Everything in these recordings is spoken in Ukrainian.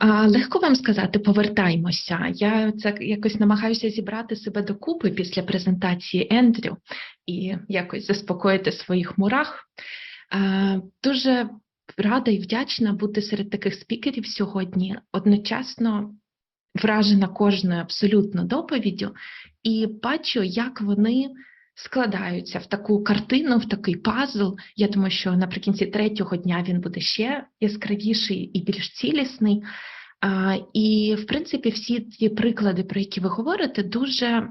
А, легко вам сказати, повертаймося. Я це якось намагаюся зібрати себе докупи після презентації Ендрю і якось заспокоїти своїх мурах. А, дуже рада і вдячна бути серед таких спікерів сьогодні. Одночасно вражена кожною абсолютно доповіддю, і бачу, як вони складаються в таку картину, в такий пазл. Я думаю, що наприкінці третього дня він буде ще яскравіший і більш цілісний. І, в принципі, всі ті приклади, про які ви говорите, дуже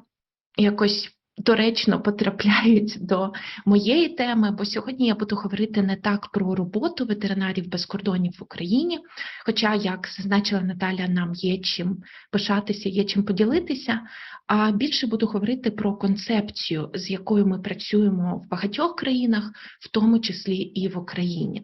якось доречно потрапляють до моєї теми, бо сьогодні я буду говорити не так про роботу ветеринарів без кордонів в Україні. Хоча, як зазначила Наталя, нам є чим пишатися, є чим поділитися. А більше буду говорити про концепцію, з якою ми працюємо в багатьох країнах, в тому числі і в Україні.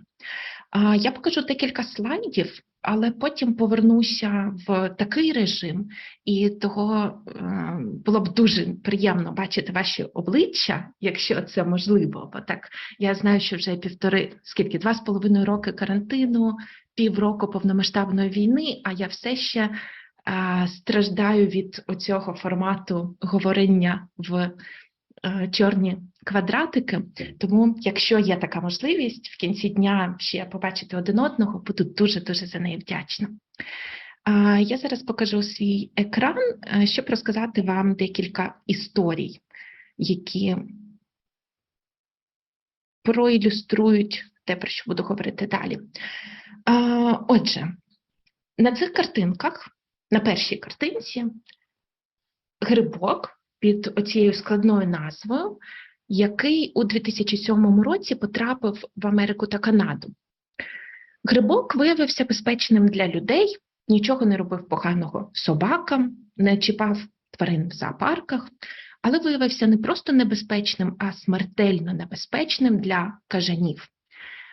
Я покажу декілька слайдів, але потім повернуся в такий режим, і того е, було б дуже приємно бачити ваші обличчя, якщо це можливо. Бо так я знаю, що вже півтори, скільки два з половиною роки карантину, півроку повномасштабної війни, а я все ще а, страждаю від оцього формату говорення в е, чорні квадратики. Тому, якщо є така можливість в кінці дня ще побачити один одного, буду дуже дуже за неї вдячна. Я зараз покажу свій екран, е, щоб розказати вам декілька історій, які проілюструють те, про що буду говорити далі. Отже, на цих картинках на першій картинці грибок під оцією складною назвою, який у 2007 році потрапив в Америку та Канаду. Грибок виявився безпечним для людей, нічого не робив поганого собакам, не чіпав тварин в зоопарках, але виявився не просто небезпечним, а смертельно небезпечним для кажанів.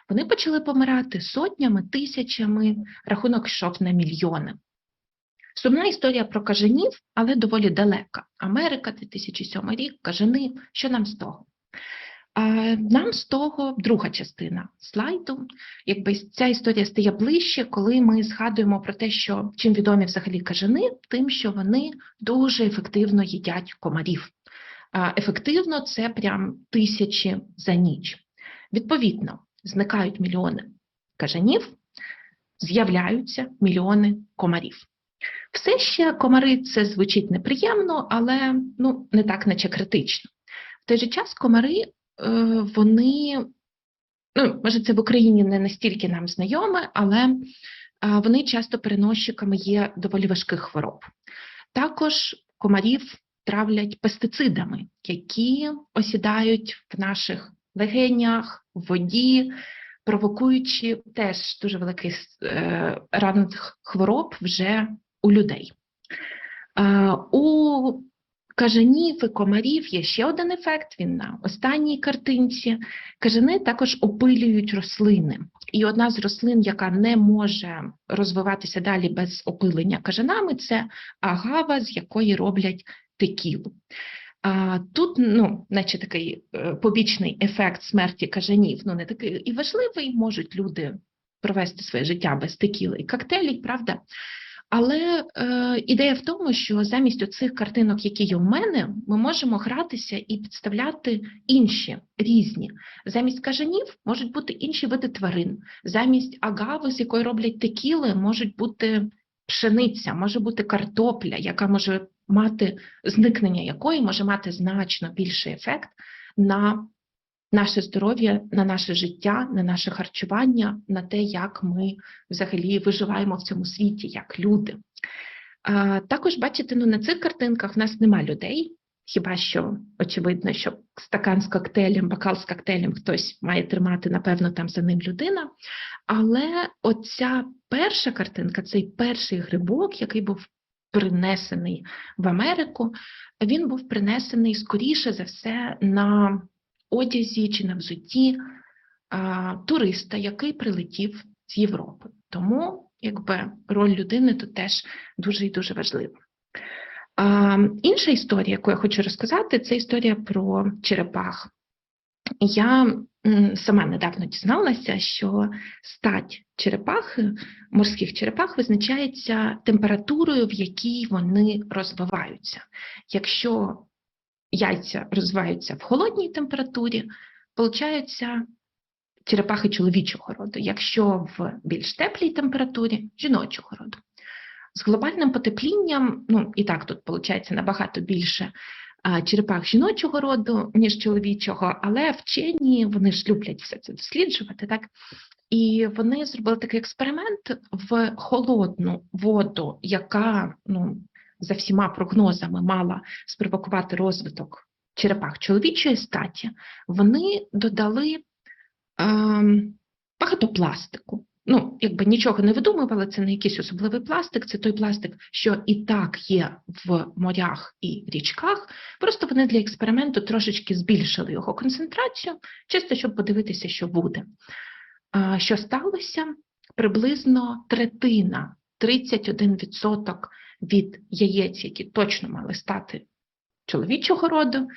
Вони почали помирати сотнями, тисячами, рахунок йшов на мільйони. Сумна історія про кажанів, але доволі далека. Америка, 2007 рік, кажани. Що нам з того? Нам з того друга частина слайду, якби ця історія стає ближче, коли ми згадуємо про те, що чим відомі взагалі кажани, тим, що вони дуже ефективно їдять комарів. Ефективно це прям тисячі за ніч. Відповідно, зникають мільйони кажанів, з'являються мільйони комарів. Все ще комари це звучить неприємно, але ну, не так, наче критично. В той же час комари, е, вони, ну, може, це в Україні не настільки нам знайоме, але вони часто переносчиками є доволі важких хвороб. Також комарів травлять пестицидами, які осідають в наших легенях, в воді, провокуючи теж дуже великий е, ранок хвороб вже у людей. У кажанів і комарів є ще один ефект, він на останній картинці. Кажани також опилюють рослини. І одна з рослин, яка не може розвиватися далі без опилення кажанами, це агава, з якої роблять текілу. Тут, ну, наче такий е, побічний ефект смерті кажанів, ну не такий і важливий, можуть люди провести своє життя без текіли і коктейлів, правда? Але е, ідея в тому, що замість оцих картинок, які є у мене, ми можемо гратися і підставляти інші різні. Замість кажанів можуть бути інші види тварин, замість агави, з якої роблять текіли, можуть бути пшениця, може бути картопля, яка може мати зникнення якої може мати значно більший ефект на наше здоров'я, на наше життя, на наше харчування, на те, як ми взагалі виживаємо в цьому світі, як люди. Також бачите, ну на цих картинках в нас нема людей. Хіба що очевидно, що стакан з коктейлем, бокал з коктейлем хтось має тримати, напевно, там за ним людина. Але оця перша картинка, цей перший грибок, який був принесений в Америку, він був принесений скоріше за все на одязі чи на взутті а, туриста, який прилетів з Європи. Тому якби роль людини тут теж дуже і дуже важлива. А, Інша історія, яку я хочу розказати, це історія про черепах. Я сама недавно дізналася, що стать черепахи, морських черепах визначається температурою, в якій вони розвиваються. Якщо яйця розвиваються в холодній температурі, получаються черепахи чоловічого роду, якщо в більш теплій температурі жіночого роду. З глобальним потеплінням, ну і так тут виходить набагато більше черепах жіночого роду, ніж чоловічого, але вчені вони ж люблять все це досліджувати, так? І вони зробили такий експеримент в холодну воду, яка ну, за всіма прогнозами мала спровокувати розвиток черепах чоловічої статі. Вони додали ем, багато пластику. Ну, якби нічого не видумували, це не якийсь особливий пластик, це той пластик, що і так є в морях і річках. Просто вони для експерименту трошечки збільшили його концентрацію, чисто щоб подивитися, що буде. Що сталося? Приблизно третина, 31% від яєць, які точно мали стати чоловічого роду,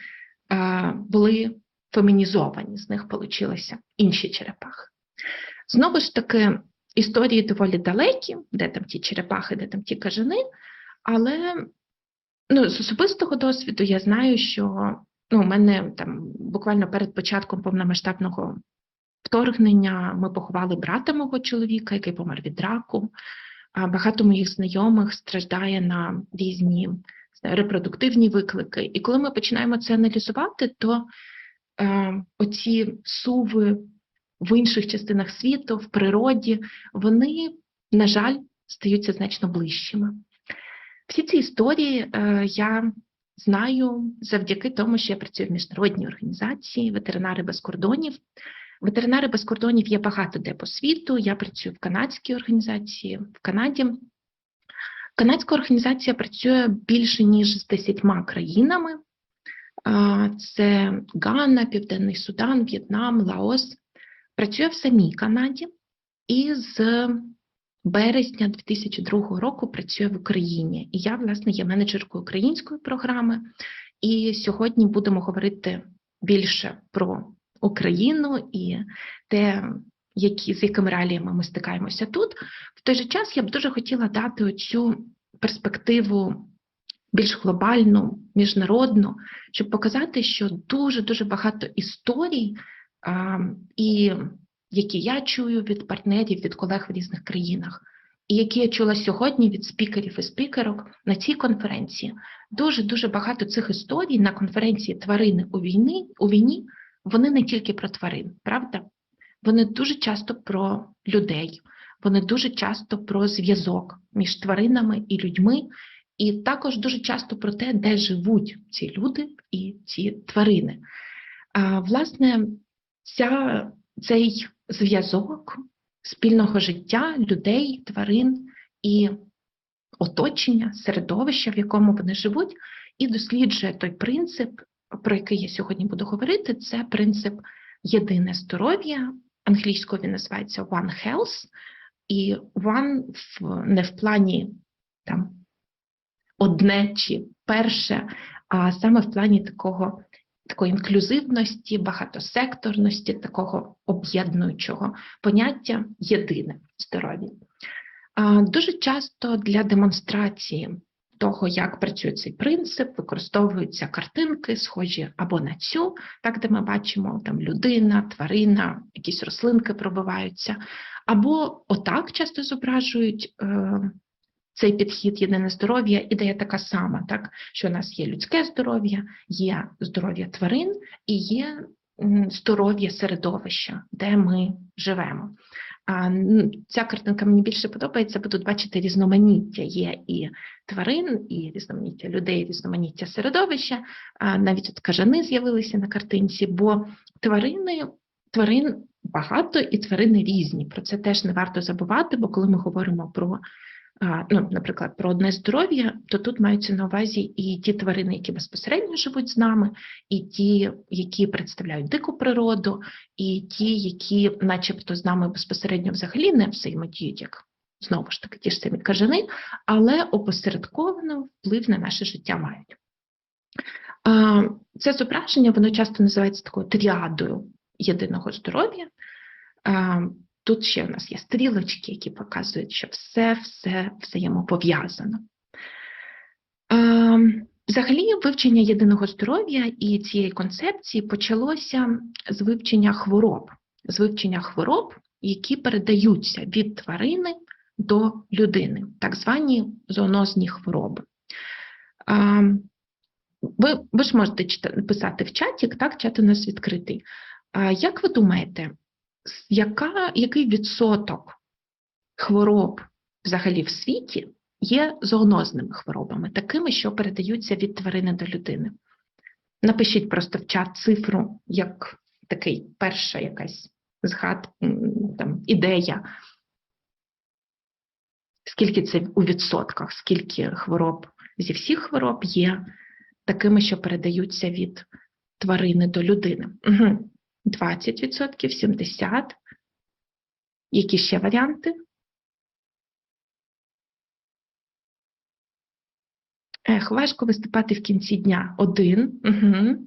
були фемінізовані, з них получилися інші черепахи. Знову ж таки, історії доволі далекі, де там ті черепахи, де там ті кажани, але ну, з особистого досвіду я знаю, що ну, у мене там буквально перед початком повномасштабного вторгнення ми поховали брата мого чоловіка, який помер від раку. Багато моїх знайомих страждає на різні репродуктивні виклики. І коли ми починаємо це аналізувати, то е, оці суви в інших частинах світу, в природі, вони, на жаль, стаються значно ближчими. Всі ці історії е, я знаю завдяки тому, що я працюю в міжнародній організації ветеринари без кордонів. Ветеринари без кордонів є багато де по світу. Я працюю в канадській організації в Канаді. Канадська організація працює більше ніж з 10 країнами. Це Гана, Південний Судан, В'єтнам, Лаос. Працює в самій Канаді і з березня 2002 року працює в Україні. І я, власне, є менеджеркою української програми. І сьогодні будемо говорити більше про Україну і те, які, з якими реаліями ми стикаємося тут. В той же час я б дуже хотіла дати оцю перспективу більш глобальну, міжнародну, щоб показати, що дуже-дуже багато історій, а, і які я чую від партнерів, від колег в різних країнах, і які я чула сьогодні від спікерів і спікерок на цій конференції. Дуже-дуже багато цих історій на конференції тварини у війні, у війні вони не тільки про тварин, правда? Вони дуже часто про людей, вони дуже часто про зв'язок між тваринами і людьми, і також дуже часто про те, де живуть ці люди і ці тварини. А, Власне, ця, цей зв'язок спільного життя людей, тварин і оточення, середовища, в якому вони живуть, і досліджує той принцип, про який я сьогодні буду говорити, це принцип єдине здоров'я. Англійською він називається One Health, і One в, не в плані там одне чи перше, а саме в плані такого. Такої інклюзивності, багатосекторності, такого об'єднуючого поняття єдине здоров'я. Дуже часто для демонстрації того, як працює цей принцип, використовуються картинки, схожі або на цю, так де ми бачимо там людина, тварина, якісь рослинки пробиваються, або отак часто зображують. Е, цей підхід єдине здоров'я, ідея така сама, так що у нас є людське здоров'я, є здоров'я тварин і є здоров'я середовища, де ми живемо. А ця картинка мені більше подобається, бо тут бачите різноманіття є і тварин, і різноманіття людей, і різноманіття середовища. Навіть от кажани з'явилися на картинці, бо тварини, тварин багато і тварини різні. Про це теж не варто забувати, бо коли ми говоримо про ну, наприклад, про одне здоров'я, то тут маються на увазі і ті тварини, які безпосередньо живуть з нами, і ті, які представляють дику природу, і ті, які, начебто, з нами безпосередньо взагалі не взаємодіють, як знову ж таки ті ж самі кажани, але опосередковано вплив на наше життя мають. Це зображення, воно часто називається такою тріадою єдиного здоров'я. Тут ще у нас є стрілочки, які показують, що все все взаємопов'язано. Взагалі, вивчення єдиного здоров'я і цієї концепції почалося з вивчення хвороб, з вивчення хвороб, які передаються від тварини до людини, так звані зоонозні хвороби. Ви ви ж можете писати в чаті, так, чат у нас відкритий. Як ви думаєте, яка, який відсоток хвороб взагалі в світі є зоонозними хворобами, такими, що передаються від тварини до людини? Напишіть просто в чат цифру, як такий перша якась згад, там, ідея. Скільки це у відсотках, скільки хвороб зі всіх хвороб є такими, що передаються від тварини до людини? Угу. 20%, 70%. Які ще варіанти? Ех, важко виступати в кінці дня. Один. Угу.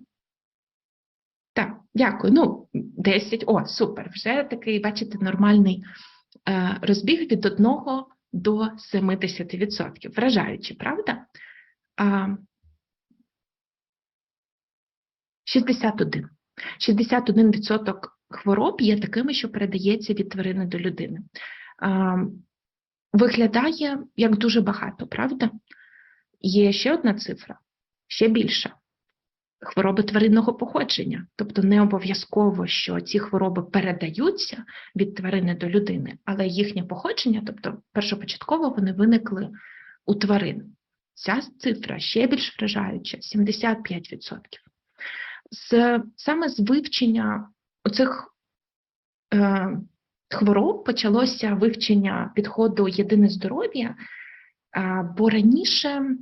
Так, дякую. Ну, 10. О, супер. Вже такий, бачите, нормальний е, розбіг від 1 до 70%. Вражаючи, правда? А, 61. 61% хвороб є такими, що передається від тварини до людини. Виглядає як дуже багато, правда? Є ще одна цифра, ще більша. Хвороби тваринного походження, тобто не обов'язково, що ці хвороби передаються від тварини до людини, але їхнє походження, тобто першопочатково вони виникли у тварин. Ця цифра ще більш вражаюча 75% з саме з вивчення оцих е, хвороб почалося вивчення підходу єдине здоров'я, е, бо раніше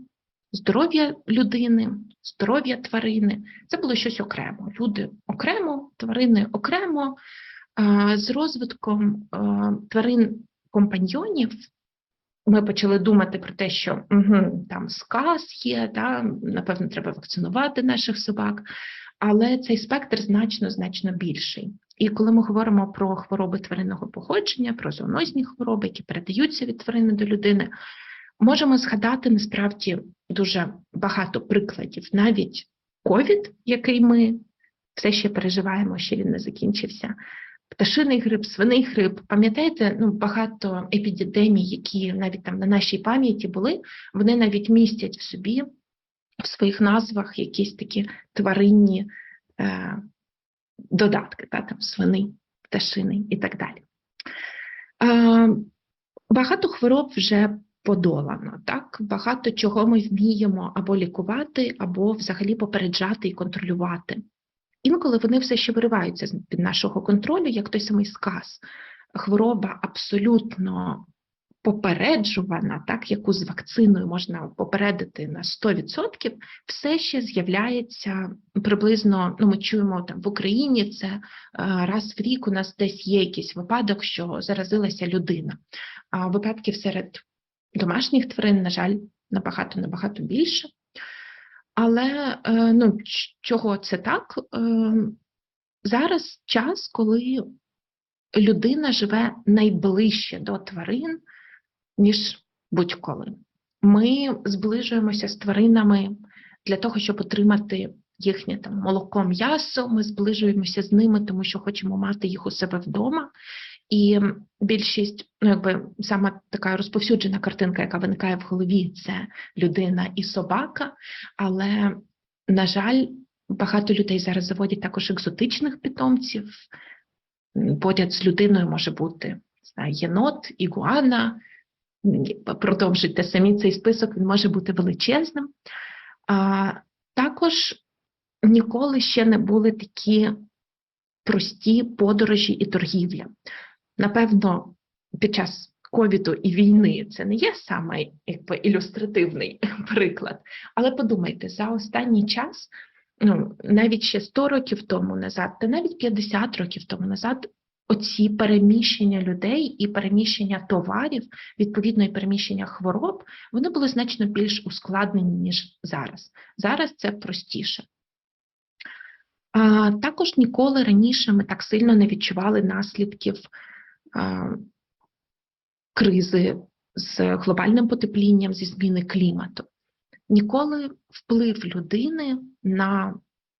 здоров'я людини, здоров'я тварини це було щось окремо. Люди окремо, тварини окремо. Е, з розвитком е, тварин компаньйонів ми почали думати про те, що угу, там сказ є, да, напевно, треба вакцинувати наших собак але цей спектр значно значно більший. І коли ми говоримо про хвороби тваринного походження, про зоонозні хвороби, які передаються від тварини до людини, можемо згадати насправді дуже багато прикладів, навіть ковід, який ми все ще переживаємо, що він не закінчився. Пташиний грип, свиний грип, пам'ятаєте, ну багато епідемій, які навіть там на нашій пам'яті були, вони навіть містять в собі в своїх назвах якісь такі тваринні е, додатки, та, там свини, пташини і так далі. Е, Багато хвороб вже подолано, так? багато чого ми вміємо або лікувати, або взагалі попереджати і контролювати. Інколи вони все ще вириваються з нашого контролю, як той самий сказ. Хвороба абсолютно попереджувана, так, яку з вакциною можна попередити на 100%, все ще з'являється приблизно, ну ми чуємо там в Україні це е, раз в рік у нас десь є якийсь випадок, що заразилася людина. А випадків серед домашніх тварин, на жаль, набагато набагато більше. Але е, ну, чого це так? Е, зараз час, коли людина живе найближче до тварин ніж будь-коли. Ми зближуємося з тваринами для того, щоб отримати їхнє там молоко м'ясо. Ми зближуємося з ними, тому що хочемо мати їх у себе вдома. І більшість, ну якби саме така розповсюджена картинка, яка виникає в голові, це людина і собака. Але, на жаль, багато людей зараз заводять також екзотичних питомців. Поряд з людиною може бути знає, єнот, ігуана, продовжуйте самі цей список, він може бути величезним. А, Також ніколи ще не були такі прості подорожі і торгівля. Напевно, під час ковіду і війни це не є саме якби, ілюстративний приклад. Але подумайте, за останній час, ну, навіть ще 100 років тому назад, та навіть 50 років тому назад, оці переміщення людей і переміщення товарів, відповідно і переміщення хвороб, вони були значно більш ускладнені, ніж зараз. Зараз це простіше. А, Також ніколи раніше ми так сильно не відчували наслідків кризи з глобальним потеплінням, зі зміни клімату. Ніколи вплив людини на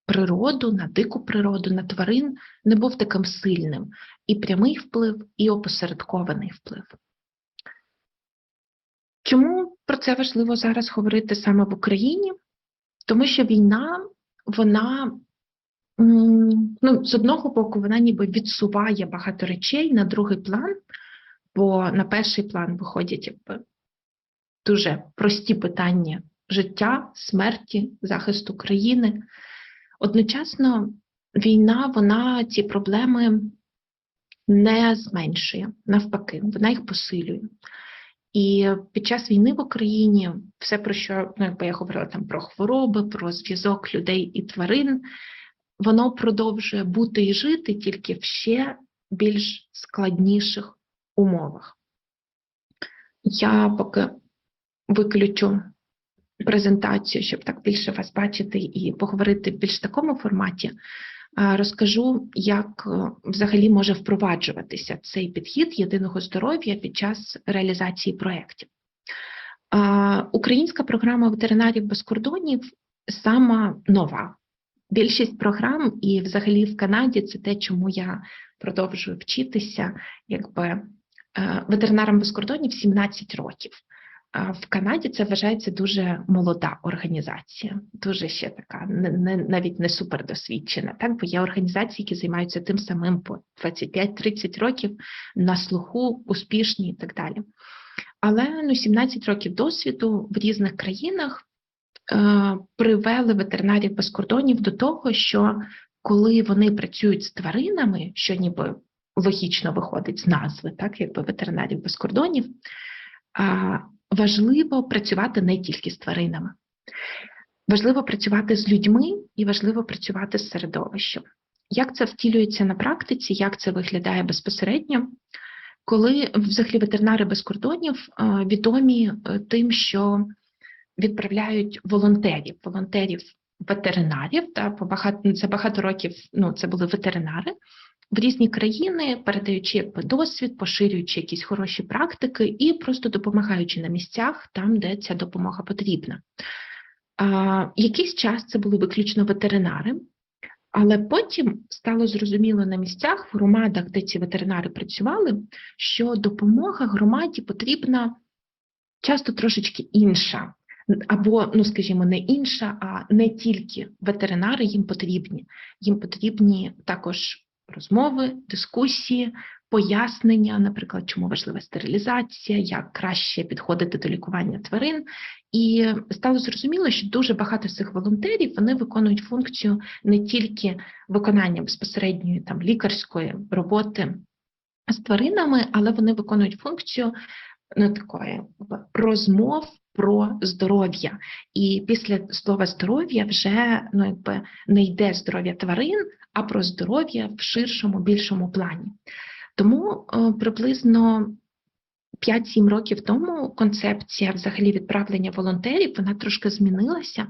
природу, на дику природу, на тварин не був таким сильним. І прямий вплив, і опосередкований вплив. Чому про це важливо зараз говорити саме в Україні? Тому що війна, вона ну, з одного боку, вона ніби відсуває багато речей на другий план, бо на перший план виходять якби дуже прості питання життя, смерті, захисту країни. Одночасно війна, вона ці проблеми не зменшує, навпаки, вона їх посилює. І під час війни в Україні все, про що ну, якби я говорила там про хвороби, про зв'язок людей і тварин, воно продовжує бути і жити тільки в ще більш складніших умовах. Я поки виключу презентацію, щоб так більше вас бачити і поговорити в більш такому форматі. Розкажу, як е, взагалі може впроваджуватися цей підхід єдиного здоров'я під час реалізації проєктів. Українська програма ветеринарів без кордонів сама нова. Більшість програм, і взагалі в Канаді це те, чому я продовжую вчитися, якби е, ветеринарам без кордонів 17 років. В Канаді це вважається дуже молода організація, дуже ще така, не, навіть не супердосвідчена. Так, бо є організації, які займаються тим самим по 25-30 років на слуху, успішні і так далі. Але ну, 17 років досвіду в різних країнах е, привели ветеринарів без кордонів до того, що коли вони працюють з тваринами, що ніби логічно виходить з назви, так якби ветеринарів без кордонів важливо працювати не тільки з тваринами. Важливо працювати з людьми і важливо працювати з середовищем. Як це втілюється на практиці, як це виглядає безпосередньо, коли взагалі ветеринари без кордонів відомі е, тим, що відправляють волонтерів, волонтерів ветеринарів, та по за багато років ну, це були ветеринари, в різні країни, передаючи якби досвід, поширюючи якісь хороші практики і просто допомагаючи на місцях там, де ця допомога потрібна. А, Якийсь час це були виключно ветеринари, але потім стало зрозуміло на місцях, в громадах, де ці ветеринари працювали, що допомога громаді потрібна часто трошечки інша. Або, ну скажімо, не інша, а не тільки ветеринари їм потрібні. Їм потрібні також розмови, дискусії, пояснення, наприклад, чому важлива стерилізація, як краще підходити до лікування тварин. І стало зрозуміло, що дуже багато цих волонтерів вони виконують функцію не тільки виконання безпосередньої там лікарської роботи з тваринами, але вони виконують функцію ну, такої розмов про здоров'я. І після слова здоров'я вже ну, якби не йде здоров'я тварин, а про здоров'я в ширшому, більшому плані. Тому е, приблизно 5-7 років тому концепція взагалі відправлення волонтерів вона трошки змінилася.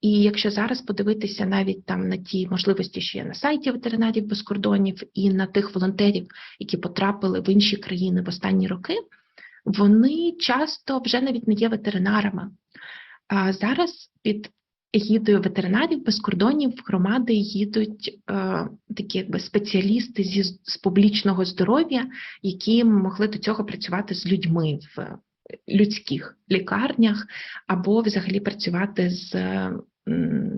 І якщо зараз подивитися навіть там на ті можливості, що є на сайті ветеринарів без кордонів, і на тих волонтерів, які потрапили в інші країни в останні роки, вони часто вже навіть не є ветеринарами. А зараз під егідою ветеринарів без кордонів в громади їдуть е, такі якби спеціалісти зі з публічного здоров'я, які могли до цього працювати з людьми в людських лікарнях, або взагалі працювати з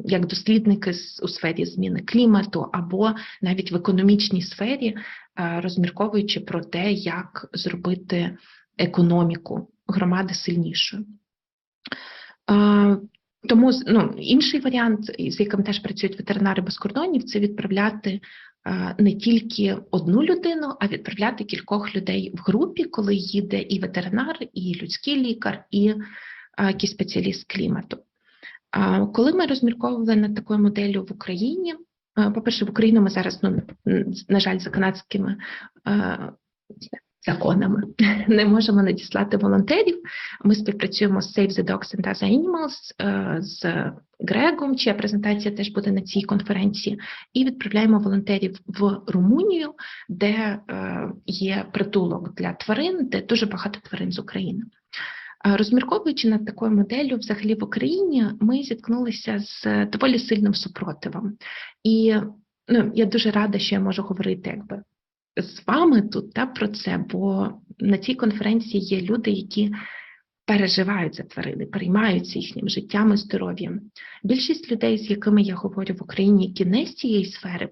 як дослідники у сфері зміни клімату, або навіть в економічній сфері, е, розмірковуючи про те, як зробити економіку громади сильнішою. Тому ну, інший варіант, з яким теж працюють ветеринари без кордонів, це відправляти не тільки одну людину, а відправляти кількох людей в групі, коли їде і ветеринар, і людський лікар, і якийсь спеціаліст клімату. Коли ми розмірковували над такою моделлю в Україні, Е, По-перше, в Україну ми зараз, ну, на жаль, за канадськими законами не можемо надіслати волонтерів. Ми співпрацюємо з Save the Dogs and Other Animals, е, з Грегом, чия презентація теж буде на цій конференції, і відправляємо волонтерів в Румунію, де е, є притулок для тварин, де дуже багато тварин з України. Е, Розмірковуючи над такою моделлю, взагалі в Україні, ми зіткнулися з доволі сильним супротивом. І ну, я дуже рада, що я можу говорити якби з вами тут та, про це, бо на цій конференції є люди, які переживають за тварини, переймаються їхнім життям і здоров'ям. Більшість людей, з якими я говорю в Україні, які не з цієї сфери,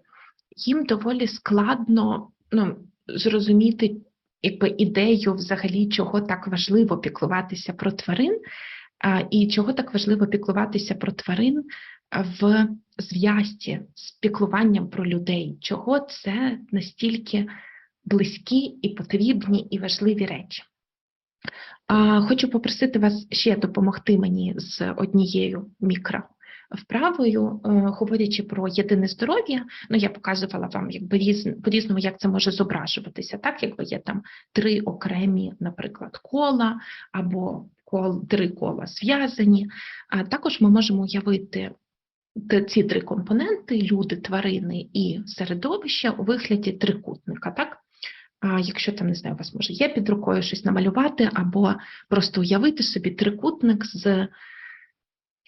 їм доволі складно ну, зрозуміти якби, ідею взагалі, чого так важливо піклуватися про тварин, і чого так важливо піклуватися про тварин в зв'язці з піклуванням про людей, чого це настільки близькі і потрібні і важливі речі. Хочу попросити вас ще допомогти мені з однією мікро вправою, е, говорячи про єдине здоров'я, ну я показувала вам якби різ, по-різному, як це може зображуватися, так якби є там три окремі, наприклад, кола або кол, три кола зв'язані. А також ми можемо уявити ці три компоненти: люди, тварини і середовище у вигляді трикутника, так? А якщо там не знаю, у вас може є під рукою щось намалювати, або просто уявити собі трикутник з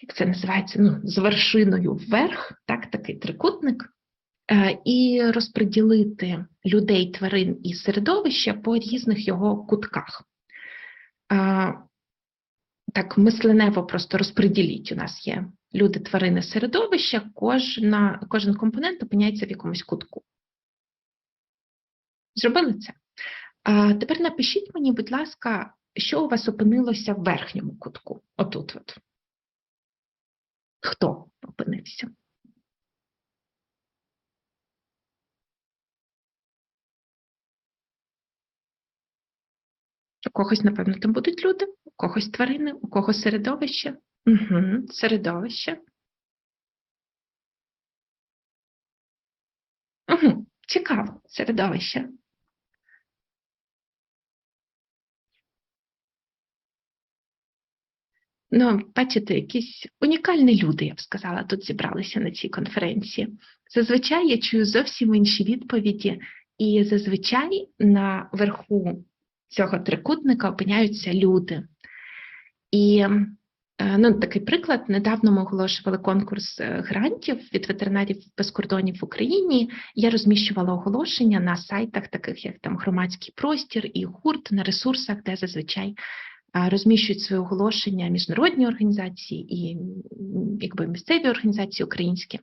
як це називається, ну, з вершиною вверх, так, такий трикутник, е, і розподілити людей, тварин і середовища по різних його кутках. Е, Так, мисленево просто розподіліть. У нас є люди, тварини, середовища, кожна, кожен компонент опиняється в якомусь кутку. Зробили це? А тепер напишіть мені, будь ласка, що у вас опинилося в верхньому кутку? Отут от. Хто опинився? У когось, напевно, там будуть люди, у когось тварини, у когось середовище. Угу, середовище. Угу, цікаво, середовище. Ну, бачите, якісь унікальні люди, я б сказала, тут зібралися на цій конференції. Зазвичай я чую зовсім інші відповіді, і зазвичай на верху цього трикутника опиняються люди. І ну, такий приклад: недавно ми оголошували конкурс е, грантів від ветеринарів без кордонів в Україні. Я розміщувала оголошення на сайтах, таких як там громадський простір і гурт, на ресурсах, де зазвичай розміщують свої оголошення міжнародні організації і якби місцеві організації українські.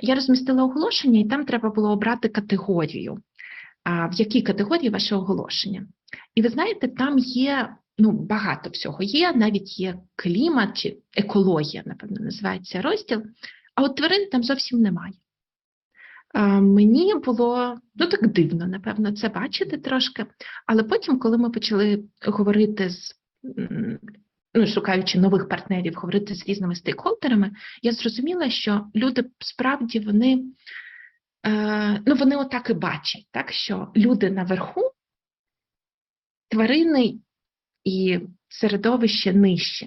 Я розмістила оголошення, і там треба було обрати категорію. В якій категорії ваше оголошення? І ви знаєте, там є ну, багато всього. Є, навіть є клімат чи екологія, напевно, називається розділ, а от тварин там зовсім немає. Мені було ну так дивно, напевно, це бачити трошки. Але потім, коли ми почали говорити з ну, шукаючи нових партнерів, говорити з різними стейкхолдерами, я зрозуміла, що люди справді вони, е, ну, вони отак і бачать, так, що люди наверху, тварини і середовище нижче.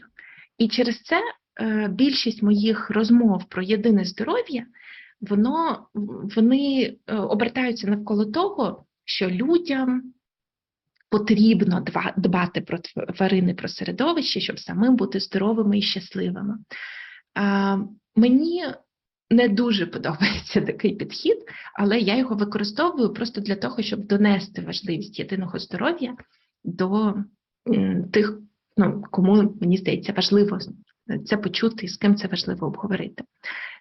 І через це е, більшість моїх розмов про єдине здоров'я, воно вони е, обертаються навколо того, що людям потрібно дбати про тварини, про середовище, щоб самим бути здоровими і щасливими. Мені не дуже подобається такий підхід, але я його використовую просто для того, щоб донести важливість єдиного здоров'я до тих, ну, кому мені здається важливо це почути і з ким це важливо обговорити.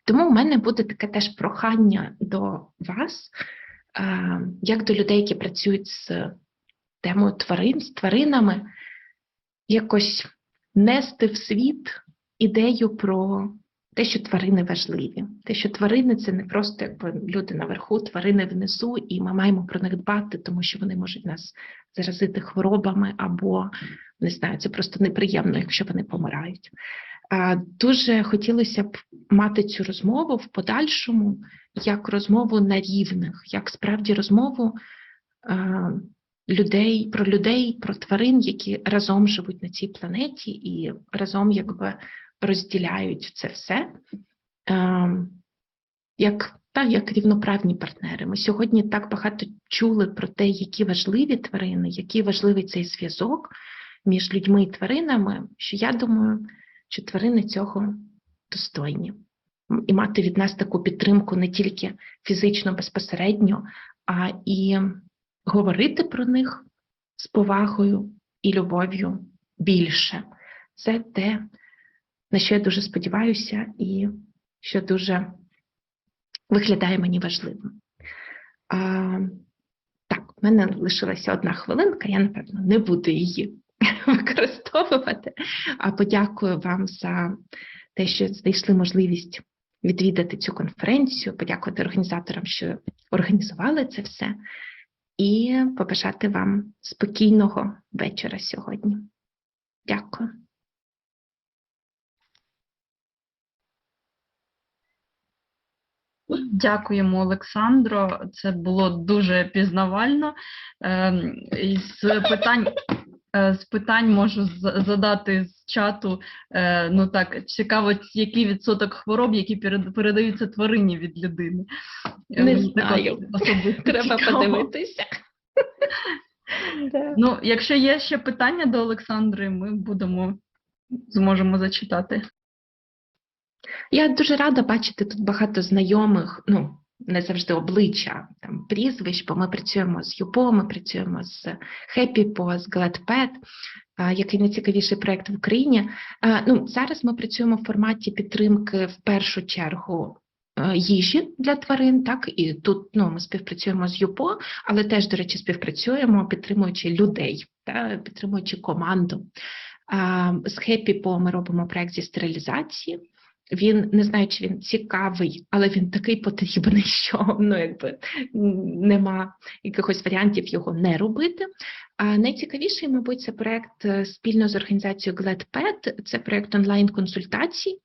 Тому в мене буде таке теж прохання до вас, е, як до людей, які працюють з темою тварин, з тваринами, якось нести в світ ідею про те, що тварини важливі, те, що тварини це не просто якби люди наверху, тварини внизу, і ми маємо про них дбати, тому що вони можуть нас заразити хворобами, або не знаю, це просто неприємно, якщо вони помирають. Дуже хотілося б мати цю розмову в подальшому як розмову на рівних, як справді розмову людей про людей, про тварин, які разом живуть на цій планеті і разом якби розділяють це все. Як та як рівноправні партнери. Ми сьогодні так багато чули про те, які важливі тварини, який важливий цей зв'язок між людьми і тваринами, що я думаю, що тварини цього достойні. І мати від нас таку підтримку не тільки фізично безпосередньо, а і говорити про них з повагою і любов'ю більше. Це те, на що я дуже сподіваюся, і що дуже виглядає мені важливим. А, Так, в мене лишилася одна хвилинка, я, напевно, не буду її використовувати, а подякую вам за те, що знайшли можливість відвідати цю конференцію, подякувати організаторам, що організували це все, і побажати вам спокійного вечора сьогодні. Дякую. Дякуємо, Олександро. Це було дуже пізнавально. Ем, з питань е, з питань можу задати з чату. Е, ну так, цікаво, який відсоток хвороб, які передаються тварині від людини. Е, Не знаю. Треба цікаво. подивитися. Ну, якщо є ще питання до Олександри, ми будемо зможемо зачитати. Я дуже рада бачити тут багато знайомих, ну, не завжди обличчя, там, прізвищ, бо ми працюємо з ЮПО, ми працюємо з HappyPo, з GladPet, який найцікавіший проєкт в Україні. Ну, Зараз ми працюємо в форматі підтримки в першу чергу їжі для тварин, так, і тут ну, ми співпрацюємо з ЮПО, але теж, до речі, співпрацюємо, підтримуючи людей, так, підтримуючи команду. З HappyPo ми робимо проєкт зі стерилізації. Він не знаю, чи він цікавий, але він такий потрібний, що ну якби нема якихось варіантів його не робити. А найцікавіший, мабуть, це проект е, спільно з організацією GladPet, це проект онлайн-консультацій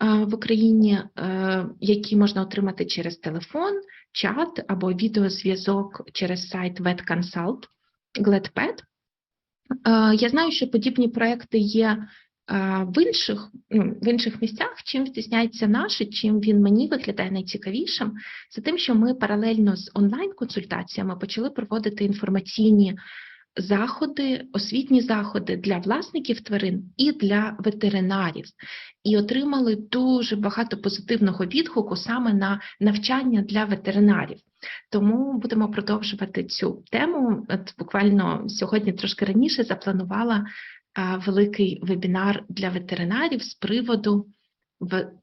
в Україні, е, які можна отримати через телефон, чат або відеозв'язок через сайт VetConsult GladPet. Я знаю, що подібні проекти є в інших ну, в інших місцях, чим відрізняється наше, чим він мені виглядає найцікавішим, це тим, що ми паралельно з онлайн-консультаціями почали проводити інформаційні заходи, освітні заходи для власників тварин і для ветеринарів, і отримали дуже багато позитивного відгуку саме на навчання для ветеринарів. Тому будемо продовжувати цю тему. От Буквально сьогодні трошки раніше запланувала великий вебінар для ветеринарів з приводу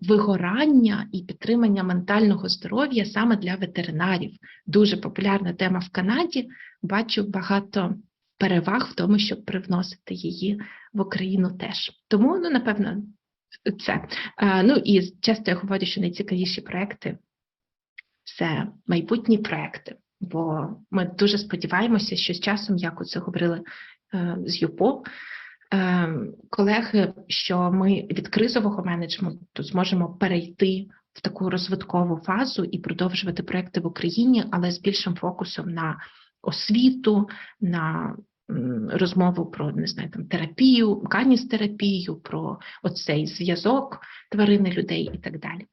вигорання і підтримання ментального здоров'я саме для ветеринарів. Дуже популярна тема в Канаді. Бачу багато переваг в тому, щоб привносити її в Україну теж. Тому, ну, напевно, це. Ну і часто я говорю, що найцікавіші проекти це майбутні проекти. Бо ми дуже сподіваємося, що з часом, як оце говорили е, з ЮПО, колеги, що ми від кризового менеджменту зможемо перейти в таку розвиткову фазу і продовжувати проекти в Україні, але з більшим фокусом на освіту, на розмову про не знаю, там терапію, каністерапію, про оцей зв'язок тварини людей і так далі.